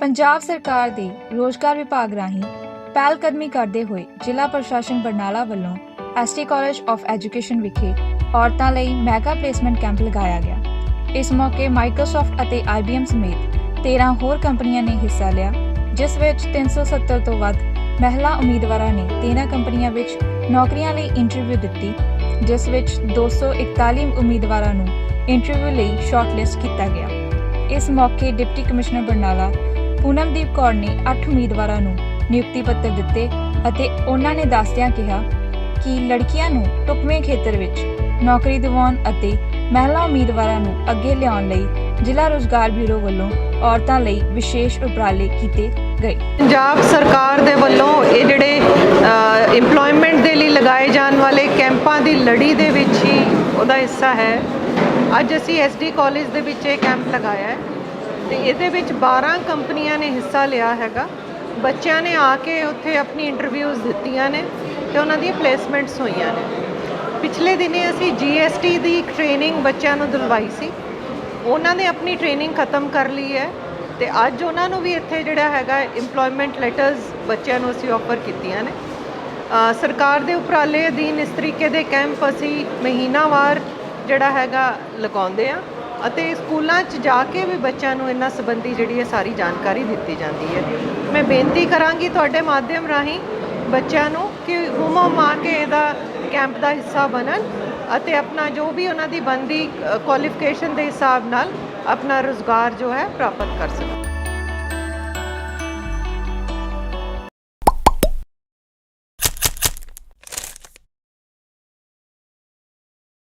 ਪੰਜਾਬ ਸਰਕਾਰ ਦੇ ਰੋਜ਼ਗਾਰ ਵਿਭਾਗ ਰਾਹੀਂ ਪਹਿਲ ਕਦਮੀ ਕਰਦੇ ਹੋਏ ਜ਼ਿਲ੍ਹਾ ਪ੍ਰਸ਼ਾਸਨ ਬਰਨਾਲਾ ਵੱਲੋਂ ਐਸਟੀ ਕਾਲਜ ਆਫ ਐਜੂਕੇਸ਼ਨ ਵਿਖੇ ਔਰਤਾਂ ਲਈ ਮੈਗਾ ਪਲੇਸਮੈਂਟ ਕੈਂਪ ਲਗਾਇਆ ਗਿਆ। ਇਸ ਮੌਕੇ ਮਾਈਕਰੋਸਾਫਟ ਅਤੇ IBM ਸਮੇਤ 13 ਹੋਰ ਕੰਪਨੀਆਂ ਨੇ ਹਿੱਸਾ ਲਿਆ, ਜਿਸ ਵਿੱਚ 370 ਤੋਂ ਵੱਧ ਮਹਿਲਾ ਉਮੀਦਵਾਰਾਂ ਨੇ 13 ਕੰਪਨੀਆਂ ਵਿੱਚ ਨੌਕਰੀਆਂ ਲਈ ਇੰਟਰਵਿਊ ਦਿੱਤੀ, ਜਿਸ ਵਿੱਚ 241 ਉਮੀਦਵਾਰਾਂ ਨੂੰ ਇੰਟਰਵਿਊ ਲਈ ਸ਼ਾਰਟਲਿਸਟ ਕੀਤਾ ਗਿਆ। ਇਸ ਮੌਕੇ ਡਿਪਟੀ ਕਮਿਸ਼ਨਰ ਬਰਨਾਲਾ ਪੂਨਮਦੀਪ ਕੌਰ ਨੇ 8 ਉਮੀਦਵਾਰਾਂ ਨੂੰ ਨਿਯੁਕਤੀ ਪੱਤਰ ਦਿੱਤੇ ਅਤੇ ਉਹਨਾਂ ਨੇ ਦੱਸਦਿਆਂ ਕਿਹਾ ਕਿ ਲੜਕੀਆਂ ਨੂੰ ਟੁਕਵੇਂ ਖੇਤਰ ਵਿੱਚ ਨੌਕਰੀ ਦਿਵਾਉਣ ਅਤੇ ਮਹਿਲਾ ਉਮੀਦਵਾਰਾਂ ਨੂੰ ਅੱਗੇ ਲਿਆਉਣ ਲਈ ਜ਼ਿਲ੍ਹਾ ਰੋਜ਼ਗਾਰ ਬਿਊਰੋ ਵੱਲੋਂ ਔਰਤਾਂ ਲਈ ਵਿਸ਼ੇਸ਼ ਉਪਰਾਲੇ ਕੀਤੇ ਗਏ। ਪੰਜਾਬ ਸਰਕਾਰ ਦੇ ਵੱਲੋਂ ਇਹ ਜਿਹੜੇ EMPLOYMENT ਦੇ ਲਈ ਲਗਾਏ ਜਾਣ ਵਾਲੇ ਕੈਂਪਾਂ ਦੀ ਲੜੀ ਦੇ ਵਿੱਚ ਹੀ ਉਹਦਾ ਹਿੱਸਾ ਹੈ। ਅੱਜ ਅਸੀਂ ਐਸਡੀ ਕਾਲਜ ਦੇ ਵਿੱਚ ਇਹ ਕੈਂਪ ਲਗਾਇਆ ਹੈ। ਤੇ ਇਹਦੇ ਵਿੱਚ 12 ਕੰਪਨੀਆਂ ਨੇ ਹਿੱਸਾ ਲਿਆ ਹੈਗਾ। ਬੱਚਿਆਂ ਨੇ ਆ ਕੇ ਉੱਥੇ ਆਪਣੀ ਇੰਟਰਵਿਊਜ਼ ਦਿੱਤੀਆਂ ਨੇ ਤੇ ਉਹਨਾਂ ਦੀਆਂ ਪਲੇਸਮੈਂਟਸ ਹੋਈਆਂ ਨੇ। ਪਿਛਲੇ ਦਿਨੇ ਅਸੀਂ GST ਦੀ ਟ੍ਰੇਨਿੰਗ ਬੱਚਿਆਂ ਨੂੰ ਦਿਲਵਾਈ ਸੀ। ਉਹਨਾਂ ਨੇ ਆਪਣੀ ਟ੍ਰੇਨਿੰਗ ਖਤਮ ਕਰ ਲਈ ਹੈ ਤੇ ਅੱਜ ਉਹਨਾਂ ਨੂੰ ਵੀ ਇੱਥੇ ਜਿਹੜਾ ਹੈਗਾ EMPLOYMENT ਲੈਟਰਸ ਬੱਚਿਆਂ ਨੂੰ ਅਸੀਂ ਆਫਰ ਕੀਤੀਆਂ ਨੇ। ਸਰਕਾਰ ਦੇ ਉਪਰਾਲੇ ਅਧੀਨ ਇਸ ਤਰੀਕੇ ਦੇ ਕੈਂਪ ਅਸੀਂ ਮਹੀਨਾਵਾਰ ਜਿਹੜਾ ਹੈਗਾ ਲਗਾਉਂਦੇ ਆ ਅਤੇ ਸਕੂਲਾਂ 'ਚ ਜਾ ਕੇ ਵੀ ਬੱਚਿਆਂ ਨੂੰ ਇਹਨਾਂ ਸੰਬੰਧੀ ਜਿਹੜੀ ਹੈ ਸਾਰੀ ਜਾਣਕਾਰੀ ਦਿੱਤੀ ਜਾਂਦੀ ਹੈ। ਮੈਂ ਬੇਨਤੀ ਕਰਾਂਗੀ ਤੁਹਾਡੇ ਮਾਧਿਅਮ ਰਾਹੀਂ ਬੱਚਿਆਂ ਨੂੰ ਕਿ ਹੁਮਮ ਮਾ ਕੇ ਇਹਦਾ ਕੈਂਪ ਦਾ ਹਿੱਸਾ ਬਣਨ ਅਤੇ ਆਪਣਾ ਜੋ ਵੀ ਉਹਨਾਂ ਦੀ ਬੰਦੀ ਕੁਆਲੀਫਿਕੇਸ਼ਨ ਦੇ ਹਿਸਾਬ ਨਾਲ ਆਪਣਾ ਰੋਜ਼ਗਾਰ ਜੋ ਹੈ ਪ੍ਰਾਪਤ ਕਰ ਸਕਣ।